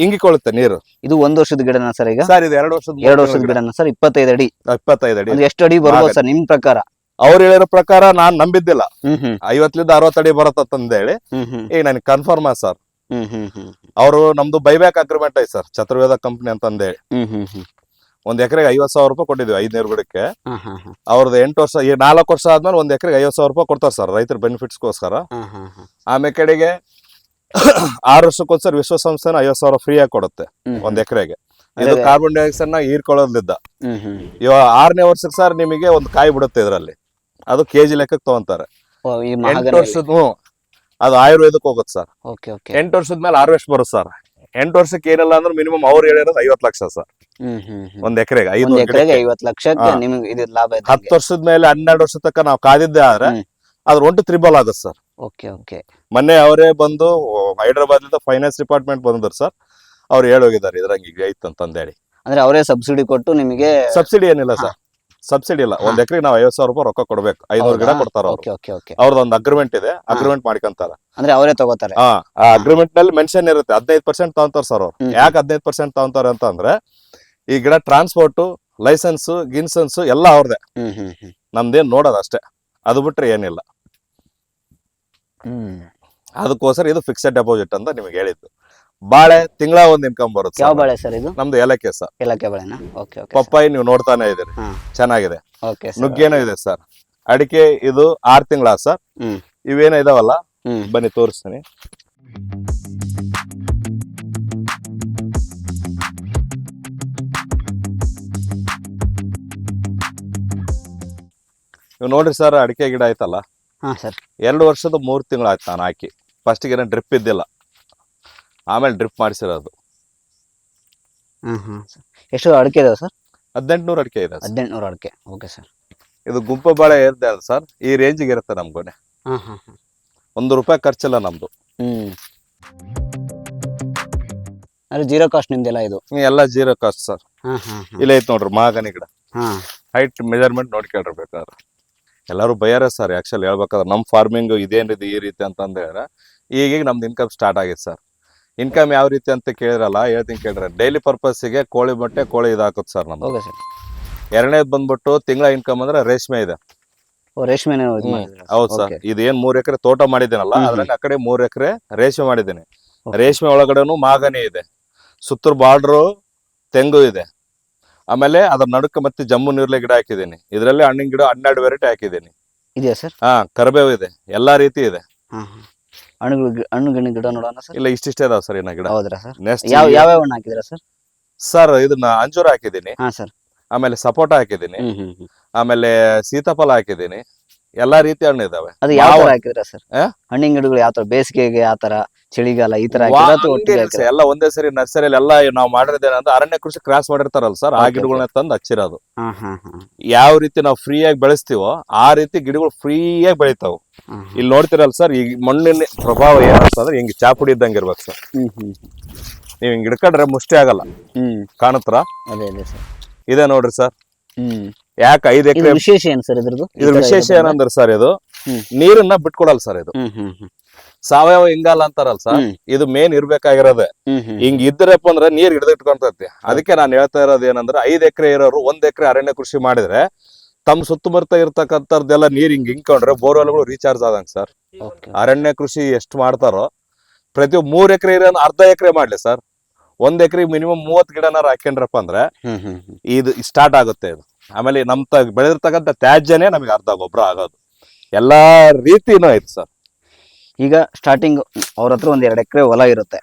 ಹಿಂಗಿಕೊಳ್ಳುತ್ತೆ ನೀರು. ಇದು ಒಂದ್ ವರ್ಷದ ಗಿಡನ ಸರ್ ಈಗ? ಸರ್ ಇದು ಎರಡು ವರ್ಷದ ಎರಡು ವರ್ಷದ ಗಿಡನ ಸರ್? ಇಪ್ಪತ್ತೈದು ಅಡಿ. ಇಪ್ಪತ್ತೈದು ಅಡಿ. ಎಷ್ಟು ಅಡಿ ಬರ್ಬೋದು ಸರ್ ನಿಮ್ ಪ್ರಕಾರ? ಅವ್ರು ಹೇಳಿರೋ ಪ್ರಕಾರ ನಾನ್ ನಂಬಿದ್ದಿಲ್ಲ. ಐವತ್ತಿಂದ ಅರವತ್ ಐವತ್ತಲಿಂದ ಅರವತ್ತು ಅಡಿ ಬರತ್ತಂತ ಹೇಳಿ ಈಗ ನನಗೆ ಕನ್ಫರ್ಮ್ ಸರ್. ಹ್ಮ್ ಹ್ಮ್ ಅವರು ನಮ್ದು ಬೈಬ್ಯಾಕ್ ಅಗ್ರಿಮೆಂಟ್ ಐತೆ ಸರ್ ಚತುರ್ವೇದ ಕಂಪನಿ ಅಂತಂದೇಳಿ. ಒಂದ್ ಎಕರೆಗೆ ಐವತ್ ಸಾವಿರ ರೂಪಾಯಿ ಕೊಟ್ಟಿದ್ವಿ ಐದ್ನೂರು ಗಿಡಕ್ಕೆ. ಅವ್ರದ್ದು ಎಂಟು ವರ್ಷ ಈ ನಾಲ್ಕು ವರ್ಷ ಆದ್ಮೇಲೆ ಒಂದ್ ಎಕರೆಗೆ ಐವತ್ ಸಾವಿರ ರೂಪಾಯಿ ಕೊಡ್ತಾರೆ ಸರ್ ರೈತರ ಬೆನಿಫಿಟ್ಸ್ಗೋಸ್ಕರ ಆಮೇಲೆ ಕಡೆಗೆ ಆರು ವರ್ಷಕ್ಕೊಂದ್ಸರಿ ವಿಶ್ವಸಂಸ್ಥೆನ ಐವತ್ ಸಾವಿರ ಫ್ರೀ ಆಗಿ ಕೊಡುತ್ತೆ ಒಂದ್ ಎಕರೆಗೆ. ಇದು ಕಾರ್ಬನ್ ಡೈಆಕ್ಸೈಡ್ನ ಹೀರ್ಕೊಳ್ಳೋದ್ಲಿದ್ದ. ಇವಾಗ ಆರನೇ ವರ್ಷಕ್ಕೆ ಸರ್ ನಿಮಗೆ ಒಂದು ಕಾಯಿ ಬಿಡುತ್ತೆ ಇದರಲ್ಲಿ. ಅದು ಕೆಜಿ ಲೆಕ್ಕಕ್ಕೆ ತಗೊಂತಾರೆ. ಎಂಟು ವರ್ಷದ ಅದು ಆಯುರ್ವೇದಕ್ಕೆ ಹೋಗುತ್ತೆ ಸರ್. ಎಂಟು ವರ್ಷದ ಮೇಲೆ ಹಾರ್ವೆಸ್ಟ್ ಬರುತ್ತೆ ಸರ್. ಎಂಟು ವರ್ಷಕ್ಕೆ ಏನಿಲ್ಲ ಅಂದ್ರೆ ಮಿನಿಮಮ್ ಅವ್ರು ಹೇಳಿರೋದು ಐವತ್ತು ಲಕ್ಷ ಸರ್. ಒಂದ್ ಎಕರೆಗೆ ಐದು ಎಕರೆಗೆ ಐವತ್ ನಿಮಗೆ ಇದು ಲಾಭ ಹತ್ತು ವರ್ಷದ ಮೇಲೆ ಹನ್ನೆರಡು ವರ್ಷ ತನಕ ನಾವು ಕಾದಿದ್ದೆ ಆದ್ರೆ. ಅದ್ರ ಒಂಟು ತ್ರಿಬಲ್ ಆಗುತ್ತೆ ಸರ್. Okay okay. ಮೊನ್ನೆ ಅವರೇ ಬಂದು ಹೈದರಾಬಾದ್ ಫೈನಾನ್ಸ್ ಡಿಪಾರ್ಟ್ಮೆಂಟ್ ಬಂದ್ರು ಸರ್. ಅವ್ರು ಹೇಳೋಗಿದ್ದಾರೆ ಇದ್ರಂಗೆ ಈಗ ಐತ್ ಅಂತಂದೇಳಿ ಅಂದ್ರೆ ಅವರೇ ಸಬ್ಸಿಡಿ ಕೊಟ್ಟು ನಿಮಗೆ ಸಬ್ಸಿಡಿ ಏನಿಲ್ಲ ಸರ್. ಸಬ್ಸಿಡಿ ಇಲ್ಲ. ಒಂದ್ ಎಕರೆಗೆ ನಾವು ಐವತ್ ಸಾವಿರ ರೂಪಾಯಿ ರೊಕ್ಕ ಕೊಡ್ಬೇಕು. ಐನೂರು ಗಿಡ ಕೊಡ್ತಾರ ಅವ್ರದ್ ಒಂದ್ ಅವ್ರದ್ದು ಅಗ್ರಿಮೆಂಟ್ ಇದೆ. ಅಗ್ರಿಮೆಂಟ್ ಮಾಡ್ಕೊಂತಾರ. ಅಂದ್ರೆ ಅವರೇ ತಗೋತಾರೆ. ಆ ಅಗ್ರಿಮೆಂಟ್ನಲ್ಲಿ ಮೆನ್ಷನ್ ಇರುತ್ತೆ. ಹದಿನೈದ್ ಪರ್ಸೆಂಟ್ ತಗೊಂತಾರ ಸರ್ ಅವ್ರು. ಯಾಕೆ ಹದಿನೈದ್ ಪರ್ಸೆಂಟ್ ತಗೊಂತಾರ ಅಂತ ಅಂದ್ರೆ ಈ ಗಿಡ ಟ್ರಾನ್ಸ್ಪೋರ್ಟ್ ಲೈಸೆನ್ಸ್ ಗಿನ್ಸನ್ಸ್ ಎಲ್ಲ ಅವ್ರದೇ. ನಮ್ದೇನ್ ನೋಡೋದು ಅಷ್ಟೇ. ಅದು ಬಿಟ್ರೆ ಏನಿಲ್ಲ. ಅದಕ್ಕೋಸ್ಕರ ಇದು ಫಿಕ್ಸೆಡ್ ಡೆಪಾಸಿಟ್ ಅಂತ ನಿಮಗೆ ಹೇಳಿದ್ದು. ಬಾಳೆ ತಿಂಗಳ ಒಂದ್ ಇನ್ಕಮ್ ಬರುತ್ತೆ ಯಾವ ಬಾಳೆ ಸರ್ ಇದು? ನಮ್ದು ಏಲಕ್ಕೆ ಸರ್. ಏಲಕ್ಕೆ ಬಾಳೆನಾ? ಓಕೆ ಓಕೆ ಪಪ್ಪಾಯಿ ನೀವು ನೋಡ್ತಾನೆ ಇದೀರಿ. ಚೆನ್ನಾಗಿದೆ. ಓಕೆ ನುಗ್ಗೇನೋ ಇದೆ ಸರ್. ಅಡಿಕೆ ಇದು ಆರ್ ತಿಂಗಳ ಸರ್. ಇವೇನೋ ಇದಾವಲ್ಲ? ಬನ್ನಿ ತೋರಿಸ್ತೀನಿ. ನೀವು ನೋಡ್ರಿ ಸರ್ ಅಡಿಕೆ ಗಿಡ ಆಯ್ತಲ್ಲ? ಎರಡು ವರ್ಷದ ಮೂರ್ ತಿಂಗಳು ಆಯ್ತು ನಾನು ಹಾಕಿ. ಫಸ್ಟಿಗೆ ಏನು ಡ್ರಿಪ್ ಇದ್ದಿಲ್ಲ. ಆಮೇಲೆ ಡ್ರಿಪ್ ಮಾಡಿಸಿರೋದು ಹ್ಮ್ ಹ್ಮ್. ಎಷ್ಟು ಅಡಿಕೆ ಇದಾವೆ ಸರ್? ಹದಿನೆಂಟುನೂರು ಅಡಿಕೆ ಇದೆ ಸರ್. ಹದಿನೆಂಟುನೂರು ಅಡಿಕೆ. Okay sir. ಇದು ಗುಂಪು ಬಾಳೆ ಇರುತ್ತೆ ಅಲ್ಲ ಸರ್. ಈ ರೇಂಜಿಗೆ ಇರುತ್ತೆ ನಮ್ಗೊನೆ ಹಾ ಹಾ ಹಾ ಒಂದು ರೂಪಾಯಿ ಖರ್ಚಿಲ್ಲ ನಮ್ದು. ಹ್ಮ್. ಅಂದ್ರೆ ಜೀರೋ ಕಾಸ್ಟ್ ನಿಮ್ದೆಲ್ಲ ಇದು? ಎಲ್ಲ ಜೀರೋ ಕಾಸ್ಟ್ ಸರ್. ಹಾ ಹಾ ಹಾ ಇಲ್ಲೇ ಐತೆ ನೋಡ್ರಿ ಮಾಗನಿ ಗಿಡ. ಹಾ. ಹೈಟ್ ಮೆಜರ್ಮೆಂಟ್ ನೋಡ್ಕೊಳ್ರಿ ಬೇಕಾದ್ರೆ ಎಲ್ಲರೂ ಬಯ್ಯಾರ ಸರ್ ಆಕ್ಚುಲಿ ಹೇಳ್ಬೇಕಾದ್ರೆ ನಮ್ಮ ಫಾರ್ಮಿಂಗ್ ಇದೇನಿದೆ ಈ ರೀತಿ ಅಂತಂದು ಹೇಳಿದ್ರೆ ಈಗೀಗ ನಮ್ದು ಇನ್ಕಮ್ ಸ್ಟಾರ್ಟ್ ಆಗಿದೆ ಸರ್. ಇನ್ಕಮ್ ಯಾವ ರೀತಿ ಅಂತ ಕೇಳಿರಲ್ಲ ಹೇಳ್ತೀನಿ ಕೇಳ್ರಿ ಡೈಲಿ ಪರ್ಪಸ್ಸಿಗೆ ಕೋಳಿ ಮೊಟ್ಟೆ ಕೋಳಿ ಇದಾಕುತ್ತೆ ಸರ್ ನಮ್ದು. ಸರ್ ಎರಡನೇದು ಬಂದ್ಬಿಟ್ಟು ತಿಂಗಳ ಇನ್ಕಮ್ ಅಂದ್ರೆ ರೇಷ್ಮೆ ಇದೆ. ಓ ರೇಷ್ಮೆನೇ ಇದು. ಮಾಡಿದ್ದೀರಾ? ಹೌದು ಸರ್ Okay. ಇದೇನ್ ಮೂರ್ ಎಕರೆ ತೋಟ ಮಾಡಿದ್ದೀನಲ್ಲ. ಅದ್ರಲ್ಲಿ ಆ ಕಡೆ ಮೂರ್ ಎಕರೆ ರೇಷ್ಮೆ ಮಾಡಿದ್ದೀನಿ. ರೇಷ್ಮೆ ಒಳಗಡೆನು ಮಾಗನಿ ಇದೆ. ಸುತ್ತೂರು ಬಾರ್ಡ್ರು ತೆಂಗು ಇದೆ. ಆಮೇಲೆ ಅದ್ರ ನಡುಕ ಮತ್ತೆ ಜಮ್ಮು ನೀರ್ಲೆ ಗಿಡ ಹಾಕಿದ್ದೀನಿ. ಇದರಲ್ಲಿ ಹಣ್ಣಿನ ಗಿಡ ಹನ್ನೆರಡು ವೆರೈಟಿ ಹಾಕಿದ್ದೀನಿ. ಇದೆಯಾ ಸರ್ ಹಾ ಕರಿಬೇವು ಇದೆ. ಎಲ್ಲಾ ರೀತಿ ಇದೆ. ಹಾ ಹಾ ಹಣ್ಣುಗಳು ಗಿ- ಹಣ್ಣು ಗಿಣ್ಣು ಗಿಡ ನೋಡೋಣ ಸರ್? ಇಲ್ಲ ಇಷ್ಟಿಷ್ಟೇ ಇದಾವ ಸರ್ ಏನ ಗಿಡ. ಹೌದ್ರಾ ಸರ್? ನೆಕ್ಸ್ಟ್ ಯಾವ ಯಾವ ಹಣ್ಣು ಹಾಕಿದ್ದೀರಾ ಸರ್? ಸರ್ ಇದನ್ನ ಅಂಜೂರ ಹಾಕಿದ್ದೀನಿ. ಹಾ ಸರ್. ಆಮೇಲೆ ಸಪೋಟ ಹಾಕಿದ್ದೀನಿ. ಹ್ಮ್ ಹ್ಮ್ ಹ್ಮ್. ಆಮೇಲೆ ಸೀತಾಫಲ ಹಾಕಿದ್ದೀನಿ. ಎಲ್ಲಾ ರೀತಿ ಹಣ್ಣು ಇದಾವೆ. ಅದು ಯಾವ ತರ ಹಾಕಿದ್ರಾ ಸರ್? ಆ? ಹಣ್ಣಿನ ಗಿಡಗಳು ಯಾವ ತರ? ಬೇಸಿಗೆಗೆ ಯಾವ ತರ? ಚಳಿಗಾಲ ಈ ತರ ಒಟ್ಟಿಗೆ ಎಲ್ಲ ಒಂದೇ ಸರಿ ನರ್ಸರಿಯಲ್ಲಿ ಎಲ್ಲ ನಾವು ಮಾಡಿರೋದೇನಂದ್ರೆ ಅರಣ್ಯ ಕೃಷಿ ಕ್ರಾಸ್ ಮಾಡಿರ್ತಾರಲ್ಲ ಸರ್ ಆ Okay, ಗಿಡಗಳನ್ನ ತಂದು ಹಚ್ಚಿರೋದು. ಹಾ ಹಾ ಹಾ. ಯಾವ ರೀತಿ ನಾವು ಫ್ರೀಯಾಗಿ ಬೆಳೆಸ್ತೀವೋ ಆ ರೀತಿ ಗಿಡಗಳು ಫ್ರೀಯಾಗಿ ಬೆಳಿತಾವು. ಹಾ, ಹಾ. ಇಲ್ಲಿ ನೋಡ್ತಿರಲ್ಲ ಸರ್ ಈಗ ಮಣ್ಣಿನ ಪ್ರಭಾವ ಏನಂತಂದ್ರೆ ಹಿಂಗ್ ಚಾಪುಡಿ ಇದ್ದಂಗೆ ಇರ್ಬೇಕು ಸರ್. ನೀವ್ ಹ್ಮ್ ನೀವು ಹಿಂಗ್ ಹಿಡ್ಕೊಂಡ್ರೆ ಮುಷ್ಟಿ ಆಗಲ್ಲ. ಹ್ಮ್. ಕಾಣತ್ರ ಅದೇ ಅದೇ ಸರ್. ಇದೆ ನೋಡ್ರಿ ಸರ್. ಹ್ಮ್. ಯಾಕೆ ಐದ್ ಇದು ಎಕರೆ ವಿಶೇಷ ಏನ್ ಸರ್ ಇದ್ರದ್ದು? ಈ ಇದ್ರ ವಿಶೇಷ ಏನಂದ್ರೆ ಸರ್ ಇದು ಹ್ಮ್. ನೀರನ್ನ ಬಿಟ್ಕೊಡಲ್ಲ ಸರ್ ಇದು. ಹ್ಮ್ ಹ್ಮ್ ಹ್ಮ್. ಸಾವಯವ ಇಂಗಾಲ ಅಂತಾರಲ್ಲ ಸರ್ ಇದು ಮೇನ್ ಇರ್ಬೇಕಾಗಿರೋದೇ. ಹಿಂಗ್ ಇದ್ರಪ್ಪ ಅಂದ್ರೆ ನೀರ್ ಹಿಡಿದಿಟ್ಕೊಂತೈತಿ. ಅದಕ್ಕೆ ನಾನು ಹೇಳ್ತಾ ಇರೋದು ಏನಂದ್ರೆ ಐದ್ ಎಕರೆ ಇರೋರು ಒಂದ್ ಎಕರೆ ಅರಣ್ಯ ಕೃಷಿ ಮಾಡಿದ್ರೆ ತಮ್ಮ ಸುತ್ತಮುತ್ತ ಇರ್ತಕ್ಕಂಥದ್ದೆಲ್ಲ ನೀರ್ ಹಿಂಗ್ ಹಿಂಕೊಂಡ್ರೆ ಬೋರ್ವೆಲ್ಗಳು ರೀಚಾರ್ಜ್ ಆದಂಗ ಸರ್. ಅರಣ್ಯ ಕೃಷಿ ಎಷ್ಟು ಮಾಡ್ತಾರೋ ಪ್ರತಿ ಮೂರ್ ಎಕರೆ ಇರೋ ಅರ್ಧ ಎಕರೆ ಮಾಡ್ಲಿ ಸರ್. ಒಂದ್ ಎಕರೆ ಮಿನಿಮಮ್ ಮೂವತ್ ಗಿಡನಾರ ಹಾಕೊಂಡ್ರಪ್ಪ ಅಂದ್ರೆ ಇದು ಸ್ಟಾರ್ಟ್ ಆಗುತ್ತೆ ಇದು. ಆಮೇಲೆ ನಮ್ ತ ಬೆಳೆದಿರ್ತಕ್ಕಂಥ ತ್ಯಾಜ್ಯನೇ ನಮಗೆ ಅರ್ಧ ಗೊಬ್ಬರ ಆಗೋದು. ಎಲ್ಲಾ ರೀತಿನೂ ಐತೆ ಸರ್. ಈಗ ಸ್ಟಾರ್ಟಿಂಗ್ ಅವ್ರ ಹತ್ರ ಒಂದ್ ಎರಡ್ ಎಕರೆ ಹೊಲ ಇರುತ್ತೆ.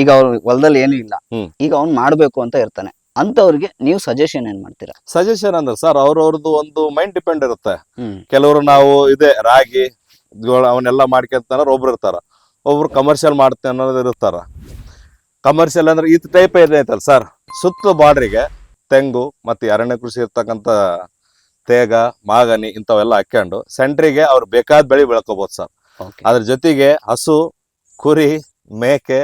ಈಗ ಅವ್ರ ಹೊಲದಲ್ಲಿ ಏನು ಇಲ್ಲ. ಈಗ ಅವ್ನ್ ಮಾಡ್ಬೇಕು ಅಂತ ಇರ್ತಾನೆ. ಅಂತವ್ರಿಗೆ ನೀವು ಸಜೆಷನ್ ಏನ್ ಮಾಡ್ತೀರಾ? ಸಜೆಷನ್ ಅಂದ್ರೆ ಸರ್ ಅವ್ರವ್ರದ್ದು ಒಂದು ಮೈಂಡ್ ಡಿಪೆಂಡ್ ಇರುತ್ತೆ. ಕೆಲವರು ನಾವು ಇದೆ ರಾಗಿ ಜೋಳ ಅವನ್ನೆಲ್ಲ ಮಾಡ್ಕೊಂತಾರ ಒಬ್ರು ಇರ್ತಾರ. ಒಬ್ರು ಕಮರ್ಷಿಯಲ್ ಮಾಡ್ತೇನೆ ಅನ್ನೋದು ಇರ್ತಾರ. ಕಮರ್ಷಿಯಲ್ ಅಂದ್ರೆ ಈ ಟೈಪ್ ಇದೆ ಐತಲ್ಲ ಸರ್ ಸುತ್ತ ಬಾಡ್ರಿಗೆ ತೆಂಗು ಮತ್ತೆ ಅರಣ್ಯ ಕೃಷಿ ಇರ್ತಕ್ಕಂಥ ತೇಗ ಮಾಗನಿ ಇಂಥವೆಲ್ಲ ಹಾಕ್ಕೊಂಡು ಸೆಂಟ್ರಿಗೆ ಅವ್ರು ಬೇಕಾದ ಬೆಳೆ ಬೆಳ್ಕೋಬಹುದು ಸರ್. ಅದ್ರ ಜೊತೆಗೆ ಹಸು ಕುರಿ ಮೇಕೆ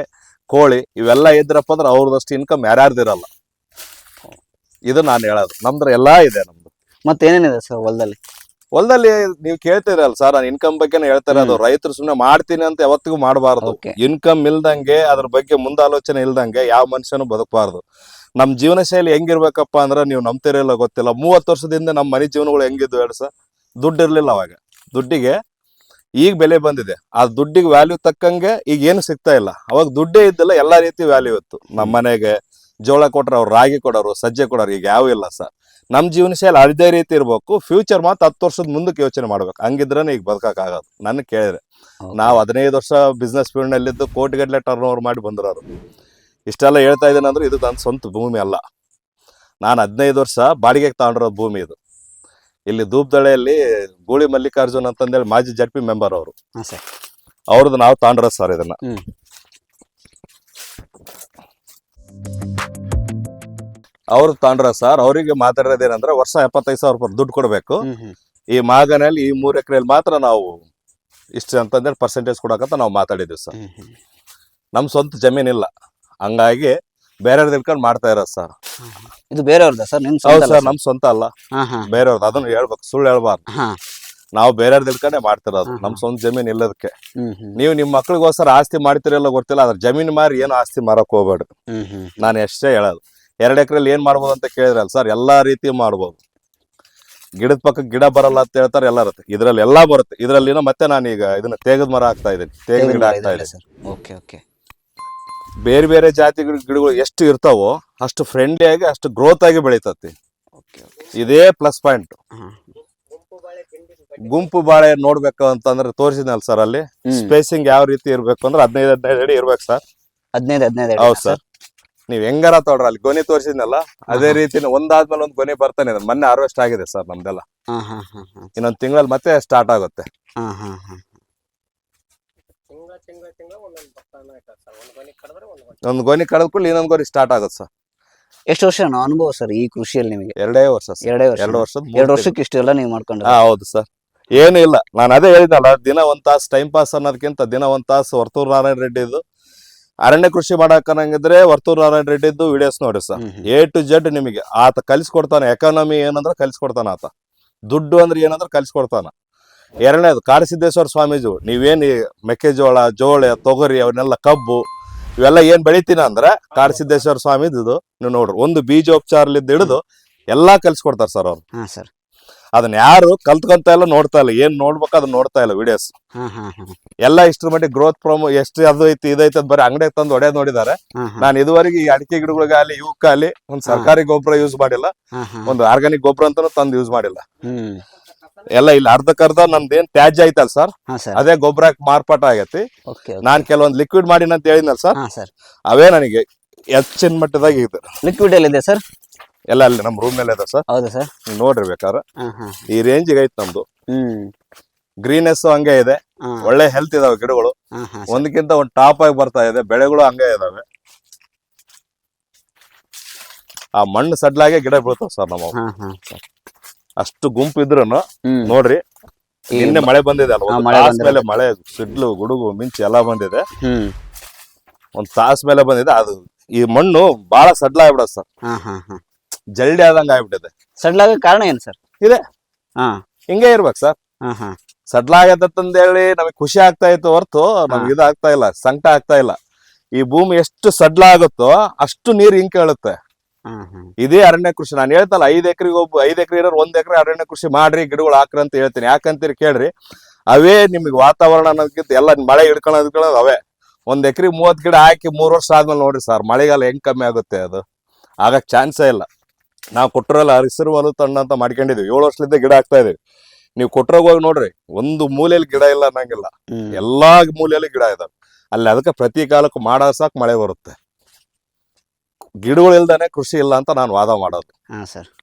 ಕೋಳಿ ಇವೆಲ್ಲ ಇದ್ರಪ್ಪ ಅಂದ್ರೆ ಅವ್ರದಷ್ಟು ಇನ್ಕಮ್ ಯಾರ್ಯಾರ್ದಿರಲ್ಲ ಇದು ನಾನು ಹೇಳೋದು. ನಮ್ದ್ರ ಎಲ್ಲಾ ಇದೆ ನಮ್ದು. ಮತ್ತೇನೇನಿದೆ ಸರ್ ಹೊಲದಲ್ಲಿ? ಹೊಲದಲ್ಲಿ ನೀವು ಕೇಳ್ತಿರಲ್ಲ ಸರ್ ನಾನು ಇನ್ಕಮ್ ಬಗ್ಗೆನೇ ಹೇಳ್ತಾರೆ ಅದು ರೈತರು ಸುಮ್ಮನೆ ಮಾಡ್ತೀನಿ ಅಂತ ಯಾವತ್ತಿಗೂ ಮಾಡಬಾರ್ದು. ಇನ್ಕಮ್ ಇಲ್ದಂಗೆ ಅದ್ರ ಬಗ್ಗೆ ಮುಂದಾಲೋಚನೆ ಇಲ್ದಂಗೆ ಯಾವ ಮನುಷ್ಯನು ಬದುಕಬಾರ್ದು. ನಮ್ ಜೀವನ ಶೈಲಿ ಹೆಂಗಿರ್ಬೇಕಪ್ಪ ಅಂದ್ರೆ ನೀವು ನಂಬ್ತಿರಲ್ಲ ಗೊತ್ತಿಲ್ಲ. ಮೂವತ್ತು ವರ್ಷದಿಂದ ನಮ್ಮ ಮನೆ ಜೀವನಗಳು ಹೆಂಗಿದ್ವು ಹೇಳಿ ಸರ್ ದುಡ್ಡು ಇರ್ಲಿಲ್ಲ ಅವಾಗ. ದುಡ್ಡಿಗೆ ಈಗ ಬೆಲೆ ಬಂದಿದೆ. ಆ ದುಡ್ಡಿಗೆ ವ್ಯಾಲ್ಯೂ ತಕ್ಕಂಗೆ ಈಗ ಏನು ಸಿಗ್ತಾ ಇಲ್ಲ. ಅವಾಗ ದುಡ್ಡೇ ಇದ್ದಲ್ಲ ಎಲ್ಲಾ ರೀತಿ ವ್ಯಾಲ್ಯೂ ಇತ್ತು. ನಮ್ಮ ಮನೆಗೆ ಜೋಳ ಕೊಟ್ರೆ ಅವ್ರು ರಾಗಿ ಕೊಡೋರು ಸಜ್ಜೆ ಕೊಡೋರು ಈಗ ಯಾವ ಇಲ್ಲ ಸರ್. ನಮ್ಮ ಜೀವನ ಶೈಲಿ ಅದೇ ರೀತಿ ಇರ್ಬೇಕು. ಫ್ಯೂಚರ್ ಮಾತ್ರ ಹತ್ತು ವರ್ಷದ ಮುಂದಕ್ಕೆ ಯೋಚನೆ ಮಾಡ್ಬೇಕು. ಹಂಗಿದ್ರೆ ಈಗ ಬದುಕಕ್ಕಾಗೋದು ನನ್ನ ಕೇಳಿದ್ರೆ. ನಾವು ಹದಿನೈದು ವರ್ಷ ಬಿಸ್ನೆಸ್ ಫೀಲ್ಡ್ ನಲ್ಲಿದ್ದು ಕೋಟಿಗಟ್ಟಲೆ ಟರ್ನ್ ಓವರ್ ಮಾಡಿ ಬಂದಿರೋರು. ಇಷ್ಟೆಲ್ಲ ಹೇಳ್ತಾ ಇದ್ದೀನಿ ಅಂದ್ರೆ ಇದು ನನ್ನ ಸ್ವಂತ ಭೂಮಿ ಅಲ್ಲ. ನಾನು ಹದಿನೈದು ವರ್ಷ ಬಾಡಿಗೆಗೆ ತಗೊಂಡಿರೋ ಭೂಮಿ ಇದು. ಇಲ್ಲಿ ದೂಪದಳೆಯಲ್ಲಿ ಗೂಳಿ ಮಲ್ಲಿಕಾರ್ಜುನ್ ಅಂತಂದೇಳಿ ಮಾಜಿ ಜಡ್ ಪಿ ಮೆಂಬರ್ ಅವರು. ಹಾಂ ಸರ್. ಅವ್ರದ್ದು ನಾವು ತಾಂಡ್ರ ಸರ್ ಇದನ್ನ. ಹ್ಮ್. ತಾಂಡ್ರ ಸರ್ ಅವರಿಗೆ ಮಾತಾಡೋದೇನಂದ್ರೆ ವರ್ಷ ಎಪ್ಪತ್ತೈದು ಸಾವಿರ ರೂಪಾಯಿ ದುಡ್ಡು ಕೊಡಬೇಕು. ಹ್ಮ್ ಹ್ಮ್. ಈ ಮಾಗನಲ್ಲಿ ಈ ಮೂರು ಎಕರೆಯಲ್ಲಿ ಮಾತ್ರ ನಾವು ಇಷ್ಟು ಅಂತಂದೇಳಿ ಪರ್ಸೆಂಟೇಜ್ ಕೊಡಕಂತ ನಾವು ಮಾತಾಡಿದ್ವಿ ಸರ್. ಹ್ಮ್ ಹ್ಮ್. ನಮ್ಮ ಸ್ವಂತ ಜಮೀನಿಲ್ಲ. ಹಂಗಾಗಿ ಬೇರೆಯವ್ರದ್ದು ಇಟ್ಕೊಂಡು ಮಾಡ್ತಾ ಇರೋದು ಸರ್. ಇದು ಬೇರೆಯವ್ರದ ಸರ್? ನಿಮ್ ಹೌದು ಸರ್ ನಮ್ ಸ್ವಂತ ಅಲ್ಲ. ಹಾ ಹಾ. ಬೇರೆಯವ್ರದ್ದು ಅದನ್ನ ಹೇಳ್ಬೇಕು ಸುಳ್ಳು ಹೇಳ್ಬಾರ್ದು. ಹಾ. ನಾವು ಬೇರೆಯವ್ರದ್ದು ಇಟ್ಕೊಂಡೆ ಮಾಡ್ತಿರೋದು ನಮ್ಮ ನಮ್ ಸ್ವಂತ ಜಮೀನ್ ಇಲ್ಲದಕ್ಕೆ. ಹ್ಮ್ ಹ್ಮ್. ನೀವು ನಿಮ್ ಮಕ್ಳಿಗೋಸ್ಕರ ಆಸ್ತಿ ಮಾಡ್ತಿರಲ್ಲ ಗೊತ್ತಿಲ್ಲ ಅದ್ರ ಜಮೀನ್ ಮಾರಿ ಏನು ಆಸ್ತಿ ಮಾರಕ್ ಹೋಗ್ಬೇಡ್ರಿ. ಹ್ಮ್ ಹ್ಮ್. ನಾನು ಎಷ್ಟೇ ಹೇಳೋದು. ಎರಡು ಎಕರೆಲಿ ಏನ್ ಮಾಡ್ಬೋದು ಅಂತ ಕೇಳಿದ್ರಲ್ಲ ಸರ್ ಎಲ್ಲಾ ರೀತಿ ಮಾಡ್ಬೋದು. ಗಿಡದ ಪಕ್ಕ ಗಿಡ ಬರಲ್ಲ ಅಂತ ಹೇಳ್ತಾರೆ ಎಲ್ಲ ಇರುತ್ತೆ ಇದ್ರಲ್ಲಿ ಎಲ್ಲಾ ಬರುತ್ತೆ. ಇದ್ರಲ್ಲಿ ಮತ್ತೆ ನಾನು ಈಗ ಇದನ್ನ ತೇಗದ ಮರ ಹಾಕ್ತಾ ಇದ್ದೀನಿ. ತೇಗದ ಗಿಡ ಹಾಕ್ತಾ ಇದೆ ಸರ್. Okay okay. ಬೇರೆ ಬೇರೆ ಜಾತಿ ಗಿಡಗಳು ಎಷ್ಟು ಇರ್ತಾವೋ ಅಷ್ಟು ಫ್ರೆಂಡ್ಲಿ ಆಗಿ ಅಷ್ಟು ಗ್ರೋತ್ ಆಗಿ ಬೆಳೀತತಿ. ಇದೇ ಪ್ಲಸ್ ಪಾಯಿಂಟ್ ಗುಂಪು ಬಾಳೆ ನೋಡ್ಬೇಕು ಅಂತಂದ್ರೆ ತೋರಿಸಿದ್ನಲ್ಲ ಸರ್ ಅಲ್ಲಿ. ಸ್ಪೇಸಿಂಗ್ ಯಾವ ರೀತಿ ಇರ್ಬೇಕು ಅಂದ್ರೆ ಹದಿನೈದು ಹದಿನೈದು ಅಡಿ ಇರ್ಬೇಕು ಸರ್ ಹದಿನೈದು ಹದಿನೈದು ಹೌದು ಸರ್ ನೀವ್ ಹೆಂಗಾರ ತೋಡ್ರ ಅಲ್ಲಿ ಗೊನೆ ತೋರಿಸಿದ್ನಲ್ಲ ಅದೇ ರೀತಿ ಒಂದಾದ್ಮೇಲೆ ಒಂದ್ ಗೊನೆ ಬರ್ತಾನೆ ಮೊನ್ನೆ ಹಾರ್ವೆಸ್ಟ್ ಆಗಿದೆ ಸರ್ ನಮ್ದೆಲ್ಲ. ಇನ್ನೊಂದ್ ತಿಂಗಳಲ್ಲಿ ಮತ್ತೆ ಸ್ಟಾರ್ಟ್ ಆಗುತ್ತೆ. ತಿಂಗಳ ತಿಂಗಳ ಒಂದೊಂದು ಇರ್ತದೆ ಸರ್. ಒಂದು ಗೊನೆ ಕಡಿದ್ರೆ ಒಂದು ಗೊನೆ. ಒಂದ್ ಗೊನೆ ಕಳೆದ್ಕೊಳ್ಳಿ ಇನ್ನೊಂದ್ ಗೊನೆ ಸ್ಟಾರ್ಟ್ ಆಗುತ್ತೆ ಸರ್. ಎಷ್ಟು ವರ್ಷ ಅನುಭವ ಸರ್ ಈ ಕೃಷಿಯಲ್ಲಿ ನಿಮಗೆ? ಎರಡೇ ವರ್ಷ ಸರ್. ಎರಡೇ ವರ್ಷ. ಎರಡು ವರ್ಷದ ಎರಡು ವರ್ಷಕ್ಕೆ ಇಷ್ಟೆಲ್ಲ ನೀವು ಮಾಡ್ಕೊಂಡು ಹಾ ಹೌದು ಸರ್. ಏನು ಇಲ್ಲ. ನಾನು ಅದೇ ಹೇಳಿದ್ದಲ್ಲ ದಿನ ಒಂದ್ ತಾಸು ಟೈಮ್ ಪಾಸ್ ಅನ್ನೋದಕ್ಕಿಂತ ದಿನ ಒಂದ್ ತಾಸು ವರ್ತೂರ್ ನಾರಾಯಣ ರೆಡ್ಡಿದು. ಅರಣ್ಯ ಕೃಷಿ ಮಾಡಕ್ಕನಂಗಿದ್ರೆ ವರ್ತೂರ್ ನಾರಾಯಣ ರೆಡ್ಡಿದ್ದು ವಿಡಿಯೋಸ್ ನೋಡಿ ಸರ್. ಎ ಟು ಜೆಡ್ ನಿಮಗೆ. ಆತ ಕಲಿಸ್ಕೊಡ್ತಾನೆ. ಎಕಾನಮಿ ಏನಂದ್ರೆ ಕಲಿಸ್ಕೊಡ್ತಾನ ಆತ. ದುಡ್ಡು ಅಂದ್ರೆ ಏನಂದ್ರೆ ಕಲಿಸ್ಕೊಡ್ತಾನ. ಎರಡನೇದು ಕಾಡಸಿದ್ದೇಶ್ವರ ಸ್ವಾಮೀಜಿ ನೀವೇನ್ ಮೆಕ್ಕೆಜೋಳ ಜೋಳ ತೊಗರಿ ಅವನ್ನೆಲ್ಲ ಕಬ್ಬು ಇವೆಲ್ಲ ಏನ್ ಬೆಳಿತೀನ ಅಂದ್ರೆ ಕಾಡಸಿದ್ದೇಶ್ವರ ಸ್ವಾಮಿದು ನೀವು ನೋಡ್ರಿ ಒಂದು ಬೀಜೋಪಚಾರಲಿಂದ ಹಿಡಿದು ಎಲ್ಲಾ ಕಲಿಸ್ಕೊಡ್ತಾರೆ ಸರ್ ಅವ್ರು. ಹಾ ಸರ್. ಅದನ್ನ ಯಾರು ಕಲ್ತ್ಕೊಂತ ಇಲ್ಲ ನೋಡ್ತಾ ಇಲ್ಲ ಏನ್ ನೋಡ್ಬೇಕು ಅದನ್ನ ನೋಡ್ತಾ ಇಲ್ಲ ವಿಡಿಯೋಸ್ ಹಾ ಹಾ ಹಾ. ಎಲ್ಲ ಇಷ್ಟ್ರ ಮಟ್ಟಿಗೆ ಗ್ರೋತ್ ಪ್ರೊಮೋ ಎಷ್ಟು ಅದು ಐತಿ ಇದೈತಿ ಅಂತ ಬರೀ ಅಂಗಡಿಗೆ ತಂದು ಹೊಡೆಯೋದ್ ನೋಡಿದಾರೆ ಹಾ ಹಾ. ನಾನು ಇದುವರೆಗೆ ಈ ಅಡಿಕೆ ಗಿಡಗಳಿಗಾಗಲಿ ಇವಕ್ಕಾಗಲಿ ಒಂದು ಸರ್ಕಾರಿ ಗೊಬ್ಬರ ಯೂಸ್ ಮಾಡಿಲ್ಲ. ಹಾ ಹಾ. ಒಂದು ಆರ್ಗಾನಿಕ್ ಗೊಬ್ಬರ ಅಂತಾನು ತಂದು ಯೂಸ್ ಮಾಡಿಲ್ಲ. ಹ್ಮ್. ಎಲ್ಲ ಇಲ್ಲಿ ಅರ್ಧಕ್ಕರ್ಧ ನಮ್ದೇನ್ ತ್ಯಾಜ್ಯ ಐತಲ್ಲ ಸರ್ ಅದೇ ಗೊಬ್ಬರ ಮಾರ್ಪಾಟ ಆಗೈತಿ. ನಾನ್ ಕೆಲವೊಂದು ಲಿಕ್ವಿಡ್ ಮಾಡಿನ ಅಂತ ಹೇಳಿದ್ನಲ್ಲ ಸರ್ ಅವೇ ನನಗೆ ಹೆಚ್ಚಿನ ಮಟ್ಟದಾಗ ಇದೆ. ಲಿಕ್ವಿಡ್ ಎಲ್ಲಿದೆ ಸರ್ ಎಲ್ಲ ಅಲ್ಲಿ ನಮ್ಮ ರೂಮ್ ಮೇಲೆ ಇದೆ ಸರ್ ಹೌದಾ ಸರ್ ನೋಡ್ರಿ ಬೇಕಾದ್ರೆ. ಈ ರೇಂಜ್ ಐತಿ ನಮ್ದು. ಹ್ಮ್. ಗ್ರೀನೆಸ್ ಹಂಗೆ ಇದೆ. ಒಳ್ಳೆ ಹೆಲ್ತ್ ಇದಾವೆ ಗಿಡಗಳು. ಒಂದಕ್ಕಿಂತ ಒಂದು ಟಾಪ್ ಆಗಿ ಬರ್ತಾ ಇದೆ. ಬೆಳೆಗಳು ಹಂಗೆ ಇದಾವೆ. ಆ ಮಣ್ಣು ಸಡ್ಲಾಗೆ ಗಿಡ ಬೀಳ್ತಾವ ಸರ್ ನಮ್ಮ ಅಷ್ಟು ಗುಂಪು ಇದ್ರು ನೋಡ್ರಿ ನಿನ್ನೆ ಮಳೆ ಬಂದಿದೆ ಅಲ್ವಾ? ಮಳೆ ತಾಸ್ ಮೇಲೆ ಮಳೆ ಸಿಡ್ಲು ಗುಡುಗು ಮಿಂಚು ಎಲ್ಲಾ ಬಂದಿದೆ. ಒಂದ್ ತಾಸ್ ಮೇಲೆ ಬಂದಿದೆ ಅದು ಈ ಮಣ್ಣು ಬಹಳ ಸಡ್ಲ ಆಗ್ಬಿಡ ಸರ್. ಜಲ್ಡಿ ಆದಂಗ ಆಗ್ಬಿಟ್ಟಿದೆ. ಸಡ್ಲ ಕಾರಣ ಏನು ಸರ್? ಇದೆ. ಹಾ. ಹಿಂಗೆ ಇರ್ಬೇಕು ಸರ್. ಹಾ ಹಾ. ಸಡ್ಲ ಆಗತ್ತಂದೇಳಿ ನಮಗೆ ಖುಷಿ ಆಗ್ತಾ ಇತ್ತು ಹೊರತು ನಮ್ಗೆ ಇದಾಗ್ತಾ ಇಲ್ಲ ಸಂಕಟ ಆಗ್ತಾ ಇಲ್ಲ. ಈ ಭೂಮಿ ಎಷ್ಟು ಸಡ್ಲ ಆಗುತ್ತೋ ಅಷ್ಟು ನೀರು ಹಿಂಗ್ ಕೇಳುತ್ತೆ. ಇದೇ ಅರಣ್ಯ ಕೃಷಿ. ನಾನು ಹೇಳ್ತಲ್ಲ ಐದ್ ಎಕರೆಗೆ ಒಬ್ಬ ಐದ್ ಎಕರೆ ಇರೋರು ಒಂದ್ ಎಕರೆ ಅರಣ್ಯ ಕೃಷಿ ಮಾಡ್ರಿ ಗಿಡಗಳು ಹಾಕ್ರಿ ಅಂತ ಹೇಳ್ತೀನಿ. ಯಾಕಂತೀರಿ ಕೇಳ್ರಿ ಅವೇ ನಿಮಗೆ ವಾತಾವರಣ ಅನ್ನೋದಕ್ಕಿಂತ ಎಲ್ಲ ಮಳೆ ಹಿಡ್ಕೊಳ್ಳೋದು ಅವೇ. ಒಂದ್ ಎಕರೆ ಮೂವತ್ ಗಿಡ ಹಾಕಿ ಮೂರ್ ವರ್ಷ ಆದ್ಮೇಲೆ ನೋಡ್ರಿ ಸರ್ ಮಳೆಗಾಲ ಹೆಂಗ್ ಕಮ್ಮಿ ಆಗುತ್ತೆ ಅದು? ಆಗಕ್ ಚಾನ್ಸೇ ಇಲ್ಲ. ನಾವು ಕೊಟ್ಟರಲ್ಲ ಹಸಿರು ಹೊಲ ತಣ್ಣ ಅಂತ ಮಾಡ್ಕೊಂಡಿದೀವಿ. ಏಳು ವರ್ಷದಿಂದ ಗಿಡ ಹಾಕ್ತಾ ಇದೀವಿ. ನೀವು ಕೊಟ್ಟರೆ ಹೋಗಿ ನೋಡ್ರಿ ಒಂದು ಮೂಲೆಯಲ್ಲಿ ಗಿಡ ಇಲ್ಲ ಅನ್ನಂಗಿಲ್ಲ. ಎಲ್ಲಾ ಮೂಲೆಯಲ್ಲಿ ಗಿಡ ಇದಾವೆ. ಅಲ್ಲಿ ಅದಕ್ಕೆ ಪ್ರತಿ ಕಾಲಕ್ಕೂ ಮಾಡೋ ಸಾಕು ಮಳೆ ಬರುತ್ತೆ. ಗಿಡಗಳು ಇಲ್ದಾನೆ ಕೃಷಿ ಇಲ್ಲ ಅಂತ ನಾನು ವಾದ ಮಾಡೋದು. ಹಾ ಸರ್.